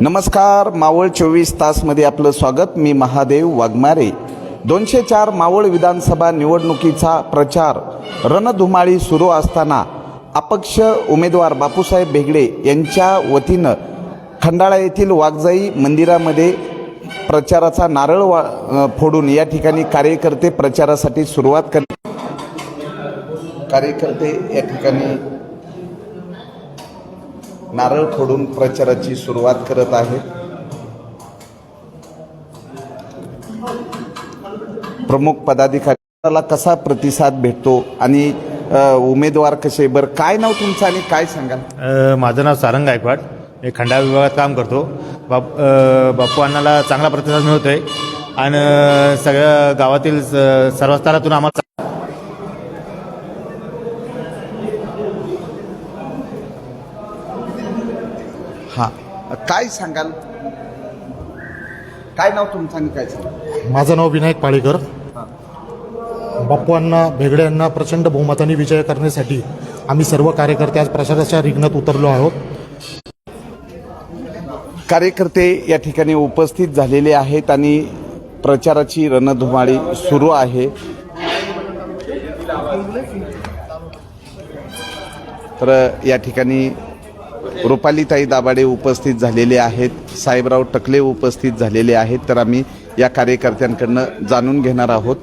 नमस्कार मावळ चोवीस तासमध्ये आपलं स्वागत. मी महादेव वाघमारे. दोनशे चार मावळ विधानसभा निवडणुकीचा प्रचार रणधुमाळी सुरू असताना अपक्ष उमेदवार बापूसाहेब भेगडे यांच्या वतीनं खंडाळा येथील वाघजाई मंदिरामध्ये प्रचाराचा नारळ वा फोडून या ठिकाणी कार्यकर्ते प्रचारासाठी सुरुवात कर कार्यकर्ते या ठिकाणी नारळ फोडून प्रचाराची सुरुवात करत आहेत प्रमुख पदाधिकाऱ्याला कसा प्रतिसाद भेटतो आणि उमेदवार कसे? बरं काय नाव तुमचं आणि काय सांगाल? माझं नाव सारंग गायकवाड. मी खंडाळा विभागात काम करतो. बाप बाप्पू बापू अण्णाला चांगला प्रतिसाद मिळतो आहे आणि सगळ्या गावातील स- सर्व स्तरातून आम्हाला हां काय सांगाल? काय नाव तुमचं आणि काय सांगाल? माझं नाव विनायक पाळेकर. बाप्पू अण्णा भेगडे यांना प्रचंड बहुमताने विजय करण्यासाठी आम्ही सर्व कार्यकर्ते आज प्रचाराच्या रिंगणात उतरलो आहोत. कार्यकर्ते या ठिकाणी उपस्थित झालेले आहेत आणि प्रचाराची रणधुमाळी सुरू आहे. तर या ठिकाणी रुपालीताई दाभाडे उपस्थित झालेले आहेत. साहेबराव टकले उपस्थित झालेले आहेत. तर आम्ही या कार्यकर्त्यांकडनं जाणून घेणार आहोत.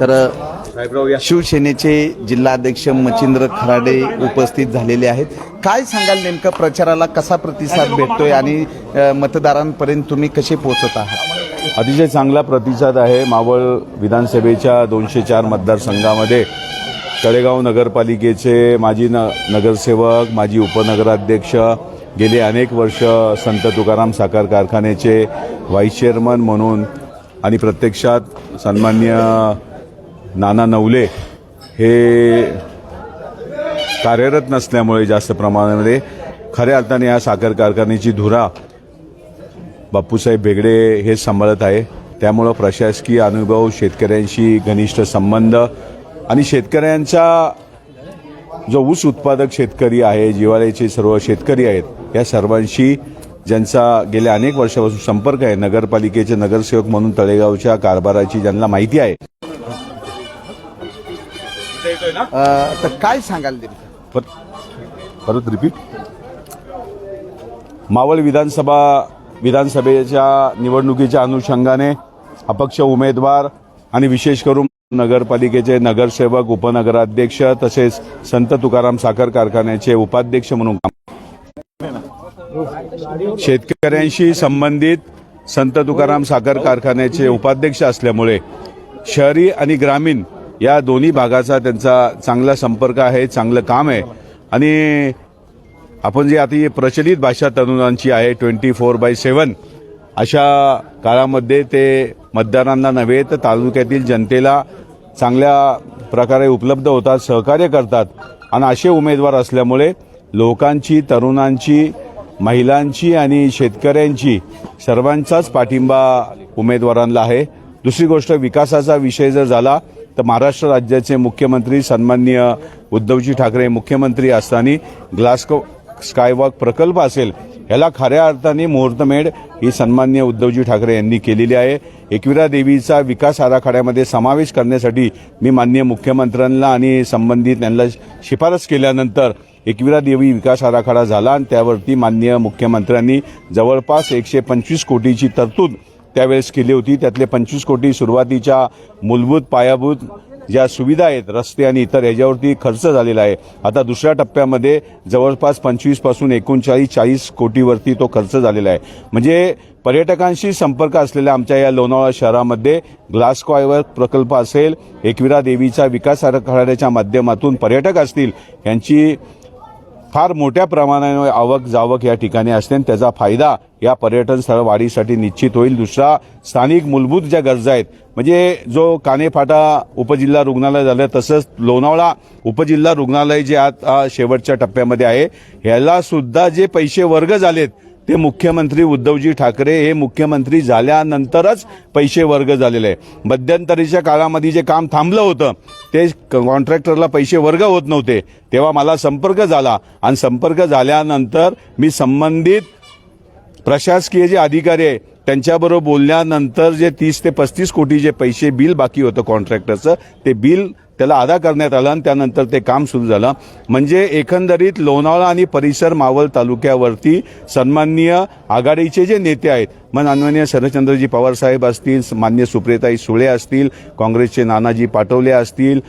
तर शिवसेनेचे जिल्हाध्यक्ष मच्छिंद्र खराडे उपस्थित झालेले आहेत. काय सांगाल नेमकं? प्रचाराला कसा प्रतिसाद भेटतोय आणि मतदारांपर्यंत तुम्ही कसे पोहोचत आहात? अतिशय चांगला प्रतिसाद आहे मावळ विधानसभेच्या दोनशे चार मतदारसंघामध्ये. तळेगाव नगरपालिकेचे माजी न नगरसेवक माजी उपनगराध्यक्ष गेले अनेक वर्ष संत तुकाराम साखर कारखान्याचे व्हाईस चेअरमन म्हणून आणि प्रत्यक्षात सन्मान्य नाना नवले हे कार्यरत नसल्यामुळे जास्त प्रमाणामध्ये खऱ्या अर्थाने या साखर कारखान्याची धुरा बापूसाहेब बेगडे हे सांभाळत आहे. त्यामुळं प्रशासकीय अनुभव शेतकऱ्यांशी घनिष्ठ संबंध आणि शेतकऱ्यांचा जो ऊस उत्पादक शेतकरी आहे जिवाळ्याचे सर्व शेतकरी आहेत या सर्वांशी ज्यांचा गेल्या अनेक वर्षापासून संपर्क आहे नगरपालिकेचे नगरसेवक म्हणून तळेगावच्या कारभाराची ज्यांना माहिती आहे. अ, तर काय सांगाल नेमकं पर- परत रिपीट मावळ विधानसभा विधानसभेच्या निवडणुकीच्या अनुषंगाने अपक्ष उमेदवार आणि विशेष करून नगरपालिकेचे नगरसेवक उपनगराध्यक्ष तसेच संत तुकाराम साखर कारखान्याचे उपाध्यक्ष म्हणून काम शेतकऱ्यांशी संबंधित संत तुकाराम साखर कारखान्याचे उपाध्यक्ष असल्यामुळे शहरी आणि ग्रामीण या दोन्ही भागाचा त्यांचा चांगला संपर्क आहे चांगलं काम आहे. आणि आपण जे आता प्रचलित भाषा तरुणांची आहे ट्वेंटी फोर बाय सेवन अशा काळामध्ये ते मतदारांना नव्हे तर तालुक्यातील जनतेला चांगल्या प्रकारे उपलब्ध होतात सहकार्य करतात. आणि असे उमेदवार असल्यामुळे लोकांची तरुणांची महिलांची आणि शेतकऱ्यांची सर्वांचाच पाठिंबा उमेदवारांना आहे. दुसरी गोष्ट विकासाचा विषय जर झाला तर महाराष्ट्र राज्याचे मुख्यमंत्री सन्माननीय उद्धवजी ठाकरे मुख्यमंत्री असताना ग्लास्को स्कायवॉक प्रकल्प असेल ह्याला खऱ्या अर्थाने मुहूर्तमेढ ही सन्मान्य उद्धवजी ठाकरे यांनी केलेली आहे. एकविरा देवीचा विकास आराखड्यामध्ये समावेश करण्यासाठी मी माननीय मुख्यमंत्र्यांना आणि संबंधित यांना शिफारस केल्यानंतर एकविरा देवी विकास आराखडा झाला आणि त्यावरती माननीय मुख्यमंत्र्यांनी जवळपास एकशे पंचवीस कोटीची तरतूद त्यावेळेस केली होती. त्यातले पंचवीस कोटी सुरुवातीच्या मूलभूत पायाभूत ज्या सुविधा आहेत रस्ते आणि इतर याच्यावरती खर्च झालेला आहे. आता दुसऱ्या टप्प्यामध्ये जवळपास पंचवीसपासून एकोणचाळीस चाळीस कोटीवरती तो खर्च झालेला आहे. म्हणजे पर्यटकांशी संपर्क असलेल्या आमच्या या लोणावळा शहरामध्ये ग्लासकॉयवर प्रकल्प असेल एकविरा देवीचा विकास आराखड्याच्या माध्यमातून पर्यटक असतील यांची फार मोठ्या प्रमाणाने आवक जावक या ठिकाणी असते आणि त्याचा फायदा या पर्यटन स्थळ वाढीसाठी निश्चित होईल. दुसरा स्थानिक मूलभूत ज्या गरजा आहेत म्हणजे जो कानेफाटा उपजिल्हा रुग्णालय झालं तसंच लोणावळा उपजिल्हा रुग्णालय जे आता शेवटच्या टप्प्यामध्ये आहे ह्याला सुद्धा जे पैसे वर्ग झालेत ते मुख्यमंत्री उद्धवजी ठाकरे हे मुख्यमंत्री झाल्यानंतरच पैसे वर्ग झालेले आहे. मध्यंतरीच्या काळामध्ये जे काम थांबलं होतं ते कॉन्ट्रॅक्टरला पैसे वर्ग होत नव्हते. तेव्हा मला संपर्क झाला आणि संपर्क झाल्यानंतर मी संबंधित प्रशासकीय जे अधिकारी आहे त्यांच्याबरोबर बोलल्यानंतर जे तीस ते पस्तीस कोटी जे पैसे बिल बाकी होतं कॉन्ट्रॅक्टरचं ते बिल त्याला अदा करण्यात आलं आणि त्यानंतर ते काम सुरू झालं. म्हणजे एकंदरीत लोणावळा आणि परिसर मावळ तालुक्यावरती सन्माननीय आघाडीचे जे नेते आहेत मग माननीय शरदचंद्रजी पवार साहेब असतील मान्य सुप्रियताई सुळे असतील काँग्रेसचे नानाजी पाटोले असतील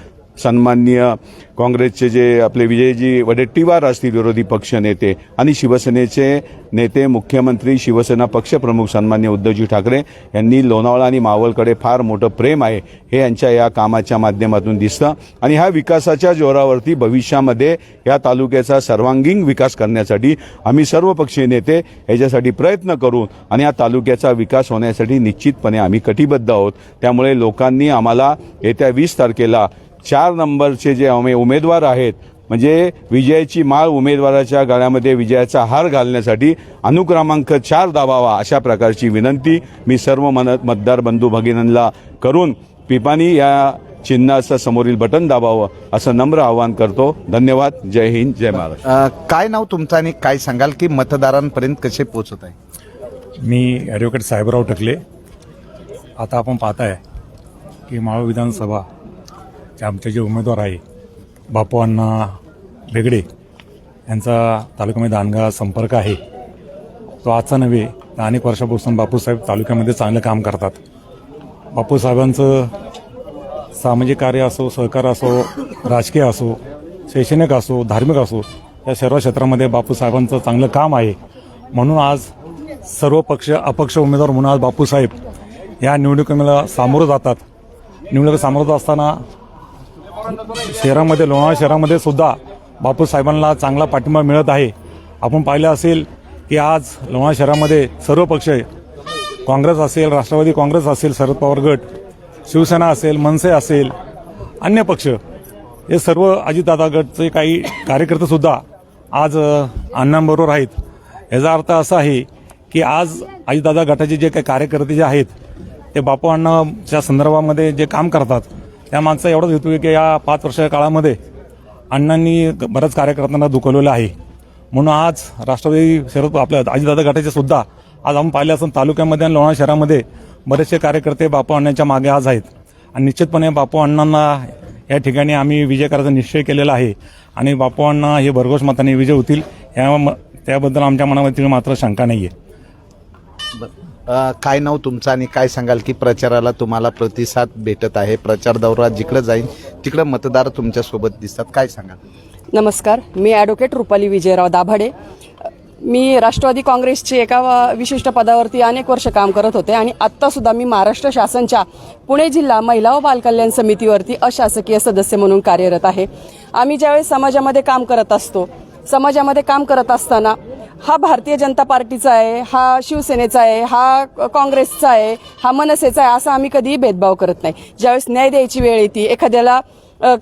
सन्माननीय काँग्रेसचे जे आपले विजयजी वडेट्टीवार असतील विरोधी पक्ष नेते आणि शिवसेनेचे नेते मुख्यमंत्री शिवसेना पक्षप्रमुख सन्मान्य उद्धवजी ठाकरे यांनी लोणावळा आणि मावळकडे फार मोठं प्रेम आहे हे यांच्या या कामाच्या माध्यमातून दिसतं. आणि ह्या विकासाच्या जोरावरती भविष्यामध्ये या तालुक्याचा सर्वांगीण विकास करण्यासाठी आम्ही सर्व पक्षीय नेते याच्यासाठी प्रयत्न करू आणि या तालुक्याचा विकास होण्यासाठी निश्चितपणे आम्ही कटिबद्ध आहोत. त्यामुळे लोकांनी आम्हाला येत्या वीस तारखेला चार नंबरचे जे उमे उमेदवार आहेत म्हणजे विजयाची माळ उमेदवाराच्या गळ्यामध्ये विजयाचा हार घालण्यासाठी अनुक्रमांक चार दाबावा अशा प्रकारची विनंती मी सर्व मन मतदार बंधू भगिनींना करून पिपाणी या चिन्हाचं समोरील बटन दाबावं असं नम्र आवाहन करतो. धन्यवाद. जय हिंद जय महाराष्ट्र. काय नाव तुमचं आणि काय सांगाल की मतदारांपर्यंत कसे पोहोचत आहे? मी ॲडव्होकेट साहेबराव टकले. आता आपण पाहताय की मावळ विधानसभा आमचे जे उमेदवार आहे बापू अण्णा बेगडे यांचा तालुक्यामध्ये दानगा संपर्क आहे. तो आजचा नव्हे तर अनेक वर्षापासून बापूसाहेब तालुक्यामध्ये चांगलं काम करतात. बापूसाहेबांचं सामाजिक कार्य असो सहकार असो राजकीय असो शैक्षणिक असो धार्मिक असो या सर्व क्षेत्रामध्ये बापूसाहेबांचं चांगलं काम आहे. म्हणून आज सर्व पक्ष अपक्ष उमेदवार म्हणून आज बापूसाहेब या निवडणुकीला सामोरं जातात. निवडणुकीला सामोरं जात असताना शहरामध्ये लोणावळा शहरामध्ये सुद्धा बापूसाहेबांना चांगला पाठिंबा मिळत आहे. आपण पाहिलं असेल की आज लोणावळा शहरामध्ये सर्व पक्ष काँग्रेस असेल राष्ट्रवादी काँग्रेस असेल शरद पवार गट शिवसेना असेल मनसे असेल अन्य पक्ष हे सर्व अजितदादा गटचे काही कार्यकर्तेसुद्धा आज अण्णांबरोबर आहेत. याचा अर्थ असा आहे की आज अजितदादा गटाचे जे काही कार्यकर्ते जे आहेत ते बापू अण्णाच्या संदर्भामध्ये जे काम करतात त्यामागचा एवढाच हेतू आहे की या पाच वर्षाच्या काळामध्ये अण्णांनी बऱ्याच कार्यकर्त्यांना दुखवलेलं आहे. म्हणून आज राष्ट्रवादी शरद आपल्या अजितदादा गटाचे सुद्धा आज आपण पाहिले असं तालुक्यामध्ये आणि लोणावळा शहरामध्ये बरेचसे कार्यकर्ते बापू अण्णांच्या मागे आज आहेत. आणि निश्चितपणे बापू अण्णांना या ठिकाणी आम्ही विजय करायचा निश्चय केलेला आहे. आणि बापू अण्णा हे भरघोस मताने विजय होतील या म- त्याबद्दल आमच्या मनामध्ये मात्र शंका नाही आहे काय नाव तुमचं आणि काय सांगाल की प्रचाराला तुम्हाला प्रतिसाद भेटत आहे? प्रचार दौरा जिकडे जाईल तिकडे मतदार तुमच्यासोबत दिसतात. काय सांगाल? नमस्कार. मी ॲडव्होकेट रुपाली विजयराव दाभाडे. मी राष्ट्रवादी काँग्रेसची एका विशिष्ट पदावरती अनेक वर्ष काम करत होते आणि आत्तासुद्धा मी महाराष्ट्र शासनच्या पुणे जिल्हा महिला व बालकल्याण समितीवरती अशासकीय सदस्य म्हणून कार्यरत आहे. आम्ही ज्यावेळेस समाजामध्ये काम करत असतो समाजामध्ये काम करत असताना हा भारतीय जनता पार्टीचा आहे हा शिवसेनेचा आहे हा काँग्रेसचा आहे हा मनसेचा आहे असा आम्ही कधीही भेदभाव करत नाही. ज्यावेळेस न्याय द्यायची वेळ येते एखाद्याला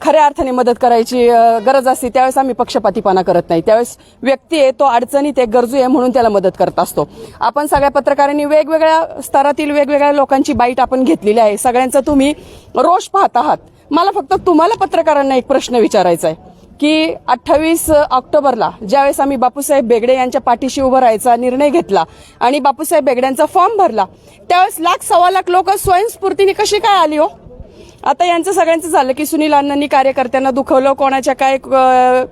खऱ्या अर्थाने मदत करायची गरज असते त्यावेळेस आम्ही पक्षपातीपणा करत नाही. त्यावेळेस व्यक्ती आहे तो अडचणीत आहे गरजू आहे म्हणून त्याला मदत करत असतो. आपण सगळ्या पत्रकारांनी वेगवेगळ्या स्तरातील वेगवेगळ्या लोकांची बाईट आपण घेतलेली आहे. सगळ्यांचा तुम्ही रोष पाहत आहात. मला फक्त तुम्हाला पत्रकारांना एक प्रश्न विचारायचा आहे. की अठ्ठावीस ऑक्टोबरला ज्यावेळेस आम्ही बापूसाहेब बेगडे यांच्या पाठीशी उभं राहायचा निर्णय घेतला आणि बापूसाहेब बेगड्यांचा फॉर्म भरला त्यावेळेस लाख सव्वा लाख लोक स्वयंस्फूर्तीने कशी काय आली हो? आता यांचं सगळ्यांचं झालं की सुनील अण्णांनी कार्यकर्त्यांना दुखवलं कोणाच्या काय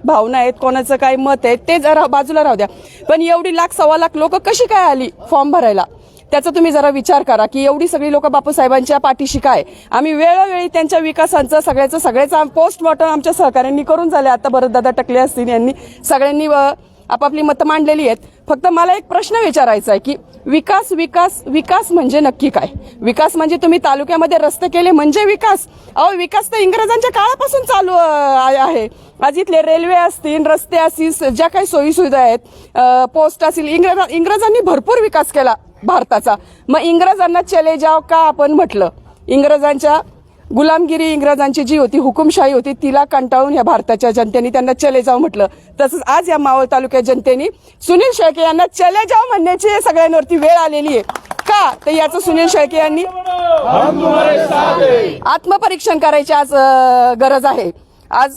भावना आहेत कोणाचं काय मत आहे ते जरा बाजूला राहू द्या. पण एवढी लाख सव्वा लाख लोक कशी काय आली फॉर्म भरायला? त्याचा तुम्ही जरा विचार करा की एवढी सगळी लोक बापूसाहेबांच्या पाठीशी काय? आम्ही वेळोवेळी त्यांच्या विकासांचं सगळ्याचं सगळ्याचं पोस्टमॉर्टम आमच्या सहकाऱ्यांनी करून झाले. आता भरतदादा दादा टकले असतील यांनी. सगळ्यांनी आपापली मतं मांडलेली आहेत. फक्त मला एक प्रश्न विचारायचा आहे की विकास विकास विकास म्हणजे नक्की काय? विकास म्हणजे तुम्ही तालुक्यामध्ये रस्ते केले म्हणजे विकास? अहो विकास तर इंग्रजांच्या काळापासून चालू आहे. आज इथले रेल्वे असतील रस्ते असतील ज्या काही सोयीसुविधा आहेत पोस्ट असतील इंग्रज इंग्रजांनी भरपूर विकास केला. भारताचा. मग इंग्रजांना चले जाव का आपण म्हटलं. इंग्रजांच्या गुलामगिरी इंग्रजांची जी होती हुकुमशाही होती तिला कंटाळून या भारताच्या जनतेने त्यांना चले जाव म्हटलं. तसंच आज या मावळ तालुक्यात जनतेने सुनील शेळके यांना चले जाव म्हणण्याची सगळ्यांवरती वेळ आलेली आहे. का? तर याचं सुनील शेळके यांनी आत्मपरीक्षण करायची आज गरज आहे. आज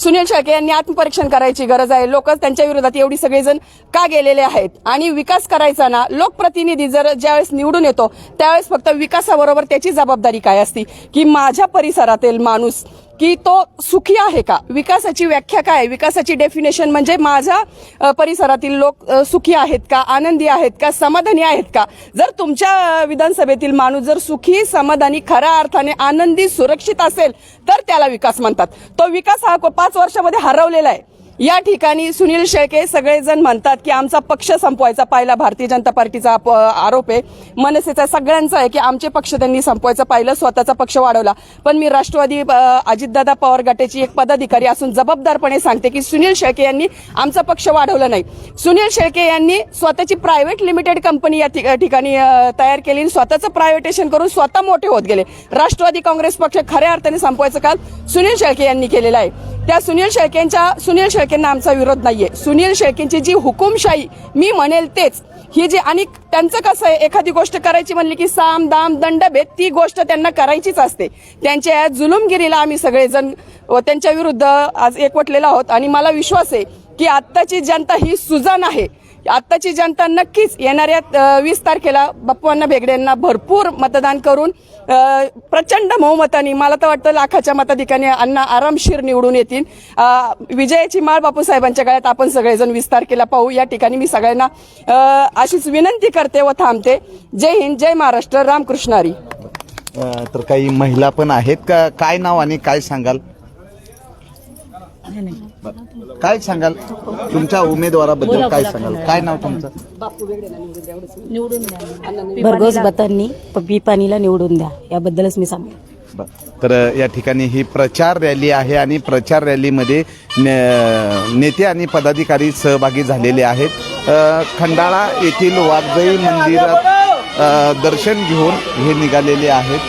सुनील शेळके यांनी आत्मपरीक्षण करायची गरज आहे. लोक त्यांच्या विरोधात एवढी सगळेजण का गेलेले आहेत? आणि विकास करायचा ना लोकप्रतिनिधी जर ज्यावेळेस निवडून येतो त्यावेळेस फक्त विकासाबरोबर त्याची जबाबदारी काय असती? की माझ्या परिसरातील माणूस की तो सुखी आहे का? विकासाची व्याख्या काय? विकासाची डेफिनेशन म्हणजे माझ्या परिसरातील लोक सुखी आहेत का? आनंदी आहेत का? समाधानी आहेत का? जर तुमच्या विधानसभेतील माणूस जर सुखी समाधानी खऱ्या अर्थाने आनंदी सुरक्षित असेल तर त्याला विकास म्हणतात. तो विकास हा को- पाच वर्षामध्ये हरवलेला आहे. या ठिकाणी सुनील शेळके सगळेजण म्हणतात की आमचा पक्ष संपवायचा. पाहिला भारतीय जनता पार्टीचा आरोप आहे. मनसेचा सगळ्यांचा आहे की आमचे पक्ष त्यांनी संपवायचा. पाहिलं स्वतःचा पक्ष वाढवला. पण मी राष्ट्रवादी अजितदादा पवार गटाची एक पदाधिकारी असून जबाबदारपणे सांगते की सुनील शेळके यांनी आमचा पक्ष वाढवला नाही. सुनील शेळके यांनी स्वतःची प्रायव्हेट लिमिटेड कंपनी या ठिकाणी तयार केली आणि स्वतःचं प्रायव्हेटेशन करून स्वतः मोठे होत गेले. राष्ट्रवादी काँग्रेस पक्ष खऱ्या अर्थाने संपवायचं काम सुनील शेळके यांनी केलेलं आहे. त्या सुनील शेळकेंच्या सुनील शेळकेंना आमचा विरोध नाहीये. सुनील शेळकेंची जी हुकुमशाही मी म्हणेल तेच. ही जी आणि त्यांचं कसं आहे एखादी गोष्ट करायची म्हणली की साम दाम दंडभेद ती गोष्ट त्यांना करायचीच असते. त्यांच्या या जुलुमगिरीला आम्ही सगळेजण त्यांच्या विरुद्ध आज एकवटलेलो आहोत. आणि मला विश्वास आहे की आत्ताची जनता ही सुजान आहे. आत्ताची जनता नक्कीच येणाऱ्या वीस तारखेला बाप्पांना बेगडे यांना भरपूर मतदान करून प्रचंड बहुमताने मला तर वाटतं लाखाच्या मताधिकाने अण्णा आरामशीर निवडून येतील. विजयाची माळ बापूसाहेबांच्या गळ्यात आपण सगळेजण वीस तारखेला पाहू. या ठिकाणी मी सगळ्यांना अशीच विनंती करते व थांबते. जय हिंद जय महाराष्ट्र. रामकृष्णारी अ, तर काही महिला पण आहेत का? काय नाव आणि काय सांगाल? काय सांगाल? तुमच्या उमेदवाराबद्दल काय सांगाल? काय नाव तुमचं? भरघोस मतांनी पी पाणीला निवडून द्या. याबद्दलच मी सांगेन. बर. तर या ठिकाणी ही प्रचार रॅली आहे आणि प्रचार रॅलीमध्ये ने- नेते आणि पदाधिकारी सहभागी झालेले आहेत. खंडाळा येथील वाघजाई मंदिरात दर्शन घेऊन हे निघालेले आहेत.